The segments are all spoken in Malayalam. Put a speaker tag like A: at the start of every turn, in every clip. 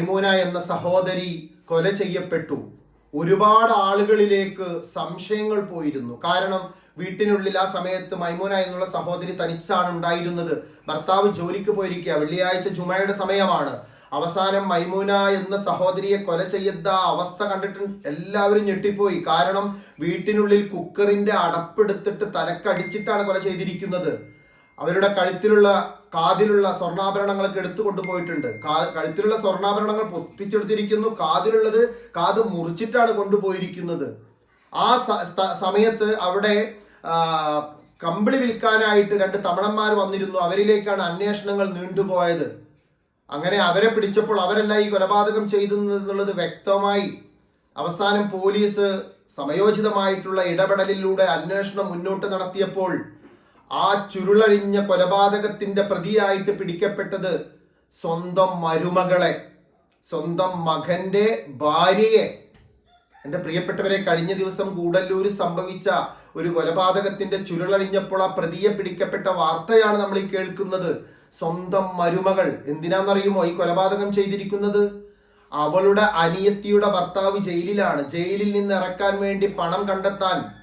A: മൈമൂന എന്ന സഹോദരി കൊല ചെയ്യപ്പെട്ടു. ഒരുപാട് ആളുകളിലേക്ക് സംശയങ്ങൾ പോയിരുന്നു. കാരണം വീട്ടിനുള്ളിൽ ആ സമയത്ത് മൈമൂന എന്നുള്ള സഹോദരി തനിച്ചാണ് ഉണ്ടായിരുന്നത്. ഭർത്താവ് ജോലിക്ക് പോയിരിക്കുക. വെള്ളിയാഴ്ച ജുമയുടെ സമയമാണ്. അവസാനം മൈമൂന എന്ന സഹോദരിയെ കൊല ചെയ്ത അവസ്ഥ കണ്ടിട്ട് എല്ലാവരും ഞെട്ടിപ്പോയി. കാരണം വീട്ടിനുള്ളിൽ കുക്കറിന്റെ അടപ്പെടുത്തിട്ട് തലക്കടിച്ചിട്ടാണ് കൊല ചെയ്തിരിക്കുന്നത്. അവരുടെ കഴുത്തിലുള്ള കാതിലുള്ള സ്വർണാഭരണങ്ങളൊക്കെ എടുത്തു കൊണ്ടുപോയിട്ടുണ്ട്. കഴുത്തിലുള്ള സ്വർണാഭരണങ്ങൾ പൊത്തിച്ചെടുത്തിരിക്കുന്നു. കാതിലുള്ളത് കാത് മുറിച്ചിട്ടാണ് കൊണ്ടുപോയിരിക്കുന്നത്. ആ സമയത്ത് അവിടെ കമ്പിളി വിൽക്കാനായിട്ട് രണ്ട് തമിഴന്മാർ വന്നിരുന്നു. അവരിലേക്കാണ് അന്വേഷണങ്ങൾ നീണ്ടുപോയത്. അങ്ങനെ അവരെ പിടിച്ചപ്പോൾ അവരല്ല ഈ കൊലപാതകം ചെയ്തു എന്നുള്ളത് വ്യക്തമായി. അവസാനം പോലീസ് സമയോചിതമായിട്ടുള്ള ഇടപെടലിലൂടെ അന്വേഷണം മുന്നോട്ട് നടത്തിയപ്പോൾ ആ ചുരുളഴിഞ്ഞ കൊലപാതകത്തിന്റെ പ്രതിയായിട്ട് പിടിക്കപ്പെട്ടത് സ്വന്തം മരുമകളെ സ്വന്തം മകന്റെ ഭാര്യയെ. എന്റെ പ്രിയപ്പെട്ടവരെ കഴിഞ്ഞ ദിവസം കൂടല്ലൂര് സംഭവിച്ച ഒരു കൊലപാതകത്തിന്റെ ചുരുളഴിഞ്ഞപ്പോൾ ആ പ്രതിയെ പിടിക്കപ്പെട്ട വാർത്തയാണ് നമ്മൾ ഈ കേൾക്കുന്നത്. സ്വന്തം മരുമകൾ. എന്തിനാണെന്നറിയുമോ ഈ കൊലപാതകം ചെയ്തിരിക്കുന്നത്? അവളുടെ അനിയത്തിയുടെ ഭർത്താവ് ജയിലിലാണ്. ജയിലിൽ നിന്ന് ഇറക്കാൻ വേണ്ടി പണം കണ്ടെത്താൻ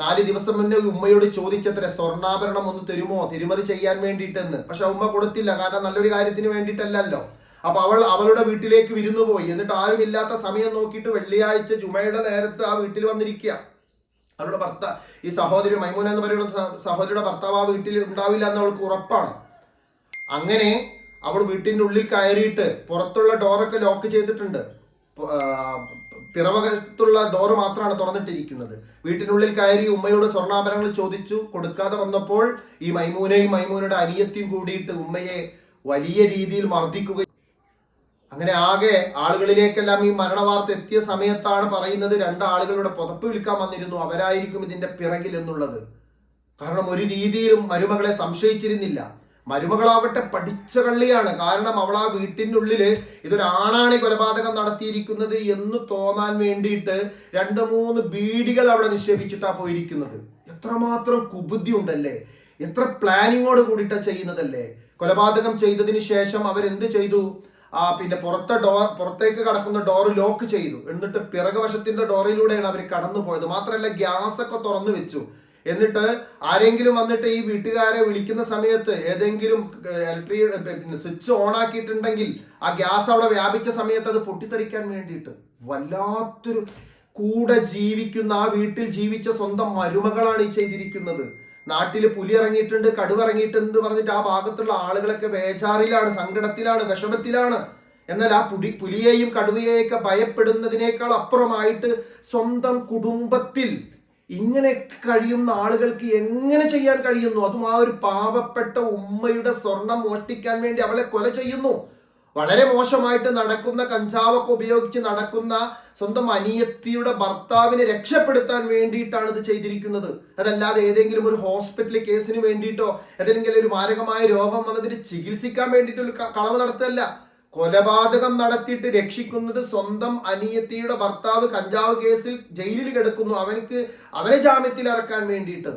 A: നാല് ദിവസം മുന്നേ ഉമ്മയോട് ചോദിച്ചത്ര സ്വർണാഭരണം ഒന്ന് തരുമോ? തിരുമറി ചെയ്യാൻ വേണ്ടിയിട്ടെന്ന്. പക്ഷെ ഉമ്മ കൊടുത്തില്ല കാരണം നല്ലൊരു കാര്യത്തിന് വേണ്ടിയിട്ടല്ലല്ലോ. അപ്പൊ അവൾ അവളുടെ വീട്ടിലേക്ക് വിരുന്നു പോയി. എന്നിട്ട് ആരും ഇല്ലാത്ത സമയം നോക്കിയിട്ട് വെള്ളിയാഴ്ച ജുമയുടെ നേരത്ത് ആ വീട്ടിൽ വന്നിരിക്കുക. അവളുടെ ഭർത്താ ഈ സഹോദരി മൈമൂന എന്ന് പറയുന്ന സഹോദരിയുടെ ഭർത്താവ് ആ വീട്ടിൽ ഉണ്ടാവില്ല എന്ന് അവൾക്ക് ഉറപ്പാണ്. അങ്ങനെ അവൾ വീട്ടിന്റെ ഉള്ളിൽ കയറിയിട്ട് പുറത്തുള്ള ഡോറൊക്കെ ലോക്ക് ചെയ്തിട്ടുണ്ട്. പിറവകത്തുള്ള ഡോറ് മാത്രമാണ് തുറന്നിട്ടിരിക്കുന്നത്. വീട്ടിനുള്ളിൽ കയറി ഉമ്മയോട് സ്വർണാഭരണങ്ങൾ ചോദിച്ചു കൊടുക്കാതെ വന്നപ്പോൾ ഈ മൈമൂനയും മൈമൂനയുടെ അനിയത്തിയും കൂടിയിട്ട് ഉമ്മയെ വലിയ രീതിയിൽ മർദ്ദിക്കുക അങ്ങനെ ആകെ ആളുകളിലേക്കെല്ലാം ഈ മരണവാർത്ത എത്തിയ സമയത്താണ് പറയുന്നത് രണ്ടാളുകളുടെ പുതപ്പ് വിൽക്കാൻ വന്നിരുന്നു അവരായിരിക്കും ഇതിന്റെ പിറകിൽ എന്നുള്ളത്. കാരണം ഒരു രീതിയിലും മരുമകളെ സംശയിച്ചിരുന്നില്ല. മരുമകളാവട്ടെ പഠിച്ച കള്ളിയാണ്. കാരണം അവൾ ആ വീട്ടിന്റെ ഉള്ളിൽ ഇതൊരാണാണ് ഈ കൊലപാതകം നടത്തിയിരിക്കുന്നത് എന്ന് തോന്നാൻ വേണ്ടിയിട്ട് രണ്ട് മൂന്ന് ബീഡികൾ അവിടെ നിക്ഷേപിച്ചിട്ടാ പോയിരിക്കുന്നത്. എത്രമാത്രം കുബുദ്ധി ഉണ്ടല്ലേ? എത്ര പ്ലാനിങ്ങോട് കൂടിയിട്ടാ ചെയ്യുന്നതല്ലേ? കൊലപാതകം ചെയ്തതിന് ശേഷം അവരെന്ത് ചെയ്തു? ആ പിന്നെ പുറത്തെ ഡോർ പുറത്തേക്ക് കടക്കുന്ന ഡോർ ലോക്ക് ചെയ്തു. എന്നിട്ട് പിറകുവശത്തിന്റെ ഡോറിലൂടെയാണ് അവർ കടന്നു പോയത് മാത്രമല്ല ഗ്യാസ് ഒക്കെ തുറന്നു വെച്ചു. എന്നിട്ട് ആരെങ്കിലും വന്നിട്ട് ഈ വീട്ടുകാരെ വിളിക്കുന്ന സമയത്ത് ഏതെങ്കിലും ഇലക്ട്രിക് സ്വിച്ച് ഓൺ ആക്കിയിട്ടുണ്ടെങ്കിൽ ആ ഗ്യാസ് അവിടെ വ്യാപിച്ച സമയത്ത് അത് പൊട്ടിത്തെറിക്കാൻ വേണ്ടിയിട്ട് വല്ലാത്തൊരു കൂടെ ജീവിക്കുന്ന ആ വീട്ടിൽ ജീവിച്ച സ്വന്തം മരുമകളാണ് ഈ ചെയ്തിരിക്കുന്നത്. നാട്ടിൽ പുലി ഇറങ്ങിയിട്ടുണ്ട് കടുവ ഇറങ്ങിയിട്ടുണ്ട് പറഞ്ഞിട്ട് ആ ഭാഗത്തുള്ള ആളുകളൊക്കെ വേചാറിലാണ് സങ്കടത്തിലാണ് വിഷമത്തിലാണ്. എന്നാൽ ആ പുടി പുലിയെയും കടുവയെയൊക്കെ ഭയപ്പെടുന്നതിനേക്കാൾ അപ്പുറമായിട്ട് സ്വന്തം കുടുംബത്തിൽ ഇങ്ങനെ കഴിയുന്ന ആളുകൾക്ക് എങ്ങനെ ചെയ്യാൻ കഴിയുന്നു? അതും ആ ഒരു പാവപ്പെട്ട ഉമ്മയുടെ സ്വർണം മോഷ്ടിക്കാൻ വേണ്ടി അവളെ കൊല ചെയ്യുന്നു. വളരെ മോശമായിട്ട് നടക്കുന്ന കഞ്ചാവൊക്കെ ഉപയോഗിച്ച് നടക്കുന്ന സ്വന്തം അനിയത്തിയുടെ ഭർത്താവിനെ രക്ഷപ്പെടുത്താൻ വേണ്ടിയിട്ടാണ് ഇത് ചെയ്തിരിക്കുന്നത്. അതല്ലാതെ ഏതെങ്കിലും ഒരു ഹോസ്പിറ്റൽ കേസിന് വേണ്ടിയിട്ടോ ഏതെങ്കിലും ഒരു മാരകമായ രോഗം വന്നതിന് ചികിത്സിക്കാൻ വേണ്ടിയിട്ടൊരു കളവ് നടത്തല്ല കൊലപാതകം നടത്തിയിട്ട് രക്ഷിക്കുന്നത് സ്വന്തം അനിയത്തിയുടെ ഭർത്താവ് കഞ്ചാവ് കേസിൽ ജയിലിൽ കിടക്കുന്നു. അവനക്ക് അവനെ ജാമ്യത്തിൽ ഇറക്കാൻ വേണ്ടിയിട്ട്.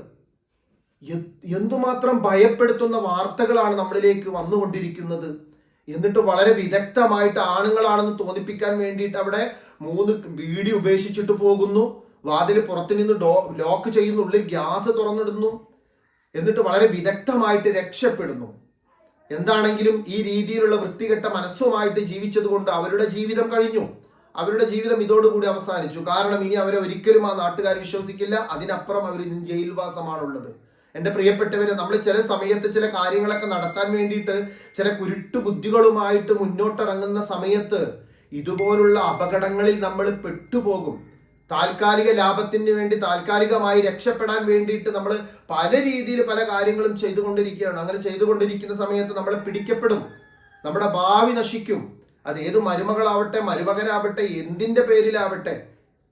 A: എന്തുമാത്രം ഭയപ്പെടുത്തുന്ന വാർത്തകളാണ് നമ്മളിലേക്ക് വന്നുകൊണ്ടിരിക്കുന്നത്. എന്നിട്ട് വളരെ വിദഗ്ധമായിട്ട് ആണുങ്ങളാണെന്ന് തോന്നിപ്പിക്കാൻ വേണ്ടിയിട്ട് അവിടെ മൂന്ന് ബീഡി ഉപേക്ഷിച്ചിട്ട് പോകുന്നു. വാതിൽ പുറത്തു നിന്ന് ഡോ ലോക്ക് ചെയ്യുന്നുള്ളിൽ ഗ്യാസ് തുറന്നിടുന്നു. എന്നിട്ട് വളരെ വിദഗ്ധമായിട്ട് രക്ഷപ്പെടുന്നു. എന്താണെങ്കിലും ഈ രീതിയിലുള്ള വൃത്തികെട്ട മനസ്സുമായിട്ട് ജീവിച്ചതുകൊണ്ട് അവരുടെ ജീവിതം കഴിഞ്ഞു. അവരുടെ ജീവിതം ഇതോടുകൂടി അവസാനിച്ചു. കാരണം ഇനി അവരെ ഒരിക്കലും ആ നാട്ടുകാർ വിശ്വസിക്കില്ല. അതിനപ്പുറം അവർ ജയിൽവാസമാണുള്ളത്. എന്റെ പ്രിയപ്പെട്ടവരെ നമ്മൾ ചില സമയത്ത് ചില കാര്യങ്ങളൊക്കെ നടത്താൻ വേണ്ടിയിട്ട് ചില കുരുട്ടു ബുദ്ധികളുമായിട്ട് മുന്നോട്ടിറങ്ങുന്ന സമയത്ത് ഇതുപോലുള്ള അപകടങ്ങളിൽ നമ്മൾ പെട്ടുപോകും. താൽക്കാലിക ലാഭത്തിന് വേണ്ടി താൽക്കാലികമായി രക്ഷപ്പെടാൻ വേണ്ടിയിട്ട് നമ്മൾ പല രീതിയിൽ പല കാര്യങ്ങളും ചെയ്തുകൊണ്ടിരിക്കുകയാണ്. അങ്ങനെ ചെയ്തുകൊണ്ടിരിക്കുന്ന സമയത്ത് നമ്മളെ പിടിക്കപ്പെടും. നമ്മുടെ ഭാവി നശിക്കും. അത് ഏത് മരുമകളാവട്ടെ മരുമകനാവട്ടെ എന്തിന്റെ പേരിലാവട്ടെ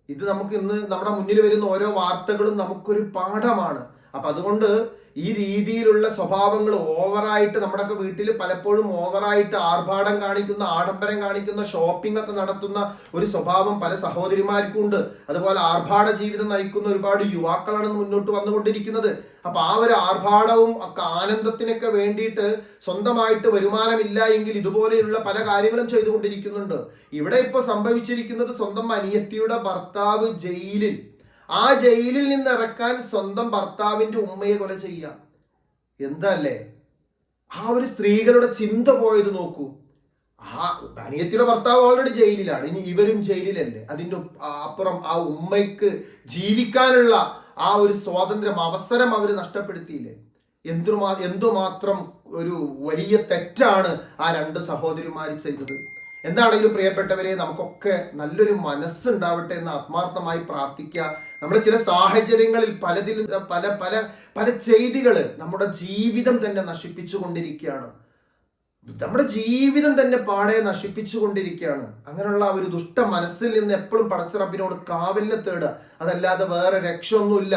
A: ഇത് നമുക്ക് ഇന്ന് നമ്മുടെ മുന്നിൽ വരുന്ന ഓരോ വാർത്തകളും നമുക്കൊരു പാഠമാണ്. അപ്പൊ അതുകൊണ്ട് ഈ രീതിയിലുള്ള സ്വഭാവങ്ങൾ ഓവറായിട്ട് നമ്മുടെയൊക്കെ വീട്ടിൽ പലപ്പോഴും ഓവറായിട്ട് ആർഭാടം കാണിക്കുന്ന ആഡംബരം കാണിക്കുന്ന ഷോപ്പിംഗ് ഒക്കെ നടത്തുന്ന ഒരു സ്വഭാവം പല സഹോദരിമാർക്കും ഉണ്ട്. അതുപോലെ ആർഭാട ജീവിതം നയിക്കുന്ന ഒരുപാട് യുവാക്കളാണ് മുന്നോട്ട് വന്നുകൊണ്ടിരിക്കുന്നത്. അപ്പൊ ആ ഒരു ആർഭാടവും ഒക്കെ ആനന്ദത്തിനൊക്കെ വേണ്ടിയിട്ട് സ്വന്തമായിട്ട് വരുമാനമില്ല എങ്കിൽ ഇതുപോലെയുള്ള പല കാര്യങ്ങളും ചെയ്തുകൊണ്ടിരിക്കുന്നുണ്ട്. ഇവിടെ ഇപ്പൊ സംഭവിച്ചിരിക്കുന്നത് സ്വന്തം അനിയത്തിയുടെ ഭർത്താവ് ജയിലിൽ ആ ജയിലിൽ നിന്ന് ഇറക്കാൻ സ്വന്തം ഭർത്താവിന്റെ ഉമ്മയെ കൊല ചെയ്യുക. എന്തല്ലേ? ആ ഒരു സ്ത്രീകളുടെ ചിന്ത പോയത് നോക്കൂ. ആ അനിയത്തിയുടെ ഭർത്താവ് ഓൾറെഡി ജയിലിലാണ്. ഇനി ഇവരും ജയിലിലല്ലേ? അതിന്റെ അപ്പുറം ആ ഉമ്മയ്ക്ക് ജീവിക്കാനുള്ള ആ ഒരു സ്വാതന്ത്ര്യം അവസരം അവർ നഷ്ടപ്പെടുത്തിയില്ലേ? എന്തുമാ എന്തുമാത്രം ഒരു വലിയ തെറ്റാണ് ആ രണ്ട് സഹോദരിമാർ ചെയ്തത്. എന്താണെങ്കിലും പ്രിയപ്പെട്ടവരെ നമുക്കൊക്കെ നല്ലൊരു മനസ്സുണ്ടാവട്ടെ എന്ന് ആത്മാർത്ഥമായി പ്രാർത്ഥിക്കുക. നമ്മുടെ ചില സാഹചര്യങ്ങളിൽ പലതിലും പല പല പല ചെയ്തികൾ നമ്മുടെ ജീവിതം തന്നെ നശിപ്പിച്ചു കൊണ്ടിരിക്കുകയാണ് നമ്മുടെ ജീവിതം തന്നെ പാടെ നശിപ്പിച്ചു കൊണ്ടിരിക്കുകയാണ് അങ്ങനെയുള്ള ഒരു ദുഷ്ട മനസ്സിൽ നിന്ന് എപ്പോഴും പടച്ചിറപ്പിനോട് കാവലിനെ തേടുക. അതല്ലാതെ വേറെ രക്ഷയൊന്നുമില്ല.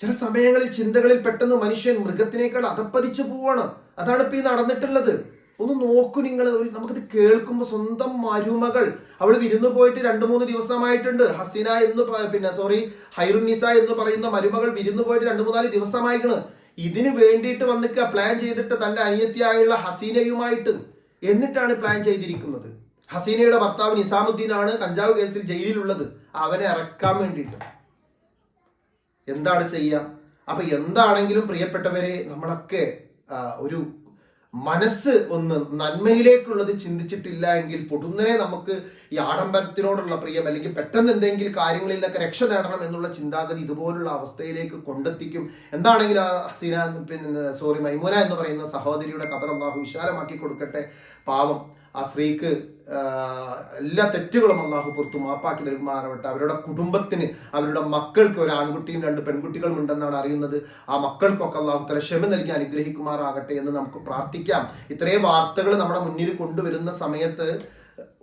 A: ചില സമയങ്ങളിൽ ചിന്തകളിൽ പെട്ടെന്ന് മനുഷ്യൻ മൃഗത്തിനേക്കാൾ അതപ്പതിച്ചു പോവാണ്. അതാണ് ഇപ്പൊ ഈ നടന്നിട്ടുള്ളത്. ഒന്ന് നോക്കൂ നിങ്ങൾ നമുക്കിത് കേൾക്കുമ്പോൾ സ്വന്തം മരുമകൾ. അവൾ വിരുന്നു പോയിട്ട് രണ്ടു മൂന്ന് ദിവസമായിട്ടുണ്ട്. ഹസീന എന്ന് പിന്നെ സോറി ഹൈറുന്നിസ എന്ന് പറയുന്ന മരുമകൾ വിരുന്നു പോയിട്ട് രണ്ടു മൂന്നാൽ ദിവസമായിക്കണ്. ഇതിന് വേണ്ടിയിട്ട് വന്നിക്ക പ്ലാൻ ചെയ്തിട്ട് തന്റെ അനിയത്തിയായുള്ള ഹസീനയുമായിട്ട് എന്നിട്ടാണ് പ്ലാൻ ചെയ്തിരിക്കുന്നത്. ഹസീനയുടെ ഭർത്താവ് നിസാമുദ്ദീൻ ആണ് കഞ്ചാവ് കേസിൽ ജയിലിലുള്ളത്. അവനെ ഇറക്കാൻ വേണ്ടിയിട്ട്. എന്താണ് ചെയ്യുക അപ്പൊ എന്താണെങ്കിലും പ്രിയപ്പെട്ടവരെ നമ്മളൊക്കെ ഒരു മനസ്സ് ഒന്ന് നന്മയിലേക്കുള്ളത് ചിന്തിച്ചിട്ടില്ല എങ്കിൽ പൊടുന്നനെ നമുക്ക് ഈ ആഡംബരത്തിനോടുള്ള പ്രിയം അല്ലെങ്കിൽ പെട്ടെന്ന് എന്തെങ്കിലും കാര്യങ്ങളിൽ നിന്നൊക്കെ രക്ഷ നേടണം എന്നുള്ള ചിന്താഗതി ഇതുപോലുള്ള അവസ്ഥയിലേക്ക് കൊണ്ടെത്തിക്കും. എന്താണെങ്കിലും ആ ഹസീന പിന്നെ സോറി മൈമൂന എന്ന് പറയുന്ന സഹോദരിയുടെ കബർ അള്ളാഹു വിശാലമാക്കി കൊടുക്കട്ടെ. പാവം ആ സ്ത്രീക്ക് എല്ലാ തെറ്റുകളും അള്ളാഹു പുറത്തു മാപ്പാക്കി നൽകുമാറാവട്ടെ. അവരുടെ കുടുംബത്തിന് അവരുടെ മക്കൾക്ക് ഒരു ആൺകുട്ടിയും രണ്ട് പെൺകുട്ടികളും ഉണ്ടെന്നാണ് അറിയുന്നത്. ആ മക്കൾക്കൊക്കെ അള്ളാഹു തല ക്ഷമ നൽകി അനുഗ്രഹിക്കുമാറാകട്ടെ എന്ന് നമുക്ക് പ്രാർത്ഥിക്കാം. ഇത്രയും വാർത്തകൾ നമ്മുടെ മുന്നിൽ കൊണ്ടുവരുന്ന സമയത്ത്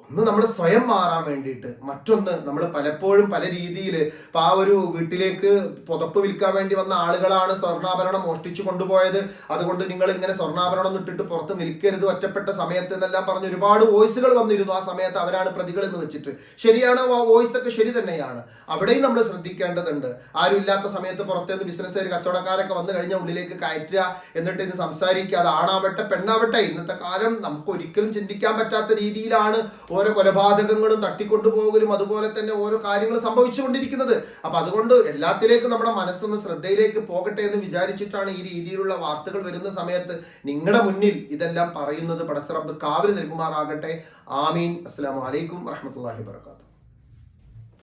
A: ഒന്ന് നമ്മൾ സ്വയം മാറാൻ വേണ്ടിയിട്ട് മറ്റൊന്ന് നമ്മൾ പലപ്പോഴും പല രീതിയിൽ ഇപ്പം ആ ഒരു വീട്ടിലേക്ക് പുതപ്പ് വിൽക്കാൻ വേണ്ടി വന്ന ആളുകളാണ് സ്വർണാഭരണം മോഷ്ടിച്ചു കൊണ്ടുപോയത്. അതുകൊണ്ട് നിങ്ങൾ ഇങ്ങനെ സ്വർണാഭരണം ഇട്ടിട്ട് പുറത്ത് നിൽക്കരുത് ഒറ്റപ്പെട്ട സമയത്ത് എന്നെല്ലാം പറഞ്ഞ് ഒരുപാട് വോയിസുകൾ വന്നിരുന്നു ആ സമയത്ത് അവരാണ് പ്രതികൾ എന്ന് വെച്ചിട്ട്. ശരിയാണ് ആ വോയിസ് ഒക്കെ ശരി തന്നെയാണ്. അവിടെയും നമ്മൾ ശ്രദ്ധിക്കേണ്ടതുണ്ട്. ആരും ഇല്ലാത്ത സമയത്ത് പുറത്തേന്ന് ബിസിനസ്സുകാർ കച്ചവടക്കാരൊക്കെ വന്നു കഴിഞ്ഞാൽ ഉള്ളിലേക്ക് കയറ്റുക എന്നിട്ട് ഇത് സംസാരിക്കുക. അത് ആണാവട്ടെ പെണ്ണാവട്ടെ ഇന്നത്തെ കാലം നമുക്ക് ഒരിക്കലും ചിന്തിക്കാൻ പറ്റാത്ത രീതിയിലാണ് ഓരോ കൊലപാതകങ്ങളും തട്ടിക്കൊണ്ടുപോകലും അതുപോലെ തന്നെ ഓരോ കാര്യങ്ങൾ സംഭവിച്ചുകൊണ്ടിരിക്കുന്നത്. അപ്പൊ അതുകൊണ്ട് എല്ലാത്തിലേക്കും നമ്മുടെ മനസ്സൊന്ന് ശ്രദ്ധയിലേക്ക് പോകട്ടെ എന്ന് വിചാരിച്ചിട്ടാണ് ഈ രീതിയിലുള്ള വാർത്തകൾ വരുന്ന സമയത്ത് നിങ്ങളുടെ മുന്നിൽ ഇതെല്ലാം പറയുന്നത്. പടച്ചറബ് കാവൽ നൽകുമാറാകട്ടെ. ആമീൻ. അസ്സാം വലൈക്കും വറഹമത്തല്ലാഹി വാബർക്കാത്തു